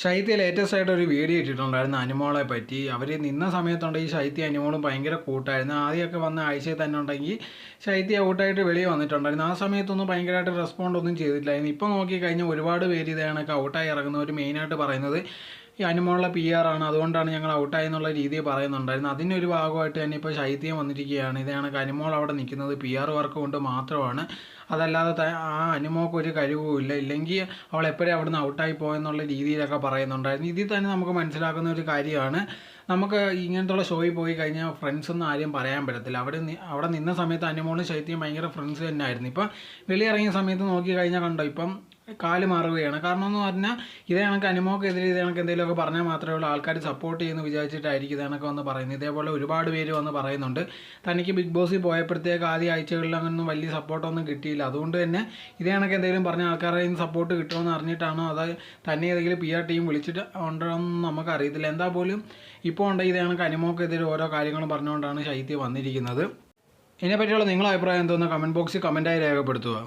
ശൈത്യ latest ആയിട്ട് ഒരു video ഇട്ടിട്ടുണ്ടായിരുന്നു അനുമോളെ പറ്റി. അവർ നിന്ന സമയത്തുണ്ട് ഈ ശൈത്യ അനുമോളും ഭയങ്കര കൂട്ടായിരുന്നു. ആദ്യമൊക്കെ വന്ന ആഴ്ചയിൽ തന്നെ ഉണ്ടെങ്കിൽ ശൈത്യ ഔട്ടായിട്ട് വെളിയിൽ വന്നിട്ടുണ്ടായിരുന്നു. ആ സമയത്തൊന്നും ഭയങ്കരമായിട്ട് റെസ്പോണ്ട് ഒന്നും ചെയ്തിട്ടില്ലായിരുന്നു. ഇപ്പോൾ നോക്കിക്കഴിഞ്ഞാൽ ഒരുപാട് പേര് ഇതാണ് ഔട്ടായി ഇറങ്ങുന്നവർ മെയിനായിട്ട് പറയുന്നത് ഈ അനുമോളുടെ പി ആർ ആണ്. അതുകൊണ്ടാണ് ഞങ്ങൾ ഔട്ടായി എന്നുള്ള രീതിയിൽ പറയുന്നുണ്ടായിരുന്നു അതിനൊരു ഭാഗമായിട്ട് തന്നെ ഇപ്പോൾ ശൈത്യം വന്നിരിക്കുകയാണ്. ഇത് കണക്ക് അനുമോൾ അവിടെ നിൽക്കുന്നത്. പി ആർ വർക്ക് കൊണ്ട് മാത്രമാണ്. അതല്ലാതെ ആ അനുമോക്ക് ഒരു കഴിവുമില്ല ഇല്ലെങ്കിൽ അവൾ എപ്പോഴും അവിടെ നിന്ന് ഔട്ടായി പോയെന്നുള്ള രീതിയിലൊക്കെ പറയുന്നുണ്ടായിരുന്നു. ഇതിൽ തന്നെ നമുക്ക് മനസ്സിലാക്കുന്ന ഒരു കാര്യമാണ്. നമുക്ക് ഇങ്ങനത്തുള്ള ഷോയിൽ പോയി കഴിഞ്ഞാൽ ഫ്രണ്ട്സ് ഒന്നും ആരും പറയാൻ പറ്റത്തില്ല. അവിടെ അവിടെ നിന്ന സമയത്ത് അനുമോളും ശൈത്യം ഭയങ്കര ഫ്രണ്ട്സ് തന്നെ ആയിരുന്നു ഇപ്പം വെളിയിറങ്ങിയ സമയത്ത് നോക്കി കഴിഞ്ഞാൽ കണ്ടോ ഇപ്പം കാൽ മാറുകയാണ്. കാരണം എന്ന് പറഞ്ഞാൽ ഇതേ കണക്ക് അനുമോക്കെതിരെ ഇതേ കണക്ക് എന്തെങ്കിലുമൊക്കെ പറഞ്ഞാൽ മാത്രമേ ഉള്ളൂ. ആൾക്കാർ സപ്പോർട്ട് ചെയ്യുന്നു വിചാരിച്ചിട്ടായിരിക്കും ഇതേ കണക്ക് വന്ന് പറയുന്നത്. ഇതേപോലെ ഒരുപാട് പേര് വന്ന് പറയുന്നുണ്ട്. തനിക്ക് ബിഗ് ബോസിൽ പോയപ്പോഴത്തേക്ക് ആദ്യ ആഴ്ചകളിൽ അങ്ങനൊന്നും വലിയ സപ്പോർട്ടൊന്നും കിട്ടിയില്ല. അതുകൊണ്ട് തന്നെ ഇതേ കണക്ക് എന്തെങ്കിലും പറഞ്ഞ ആൾക്കാരുടെ കയ്യിൽ സപ്പോർട്ട് കിട്ടുമെന്ന് അറിഞ്ഞിട്ടാണോ അത് തന്നെ ഏതെങ്കിലും പി ആർ ടീം വിളിച്ചിട്ട് ഉണ്ടോ എന്ന് നമുക്ക് അറിയത്തില്ല എന്താ പോലും ഇപ്പോൾ ഉണ്ടെങ്കിൽ ഇതേ കണക്ക് അനുമോക്കെതിരെ ഓരോ കാര്യങ്ങളും പറഞ്ഞുകൊണ്ടാണ് ശൈത്യം വന്നിരിക്കുന്നത്. ഇതിനെപ്പറ്റിയുള്ള നിങ്ങളുടെ അഭിപ്രായം എന്തോന്ന് കമന്റ് ബോക്സിൽ കമന്റായി രേഖപ്പെടുത്തുക.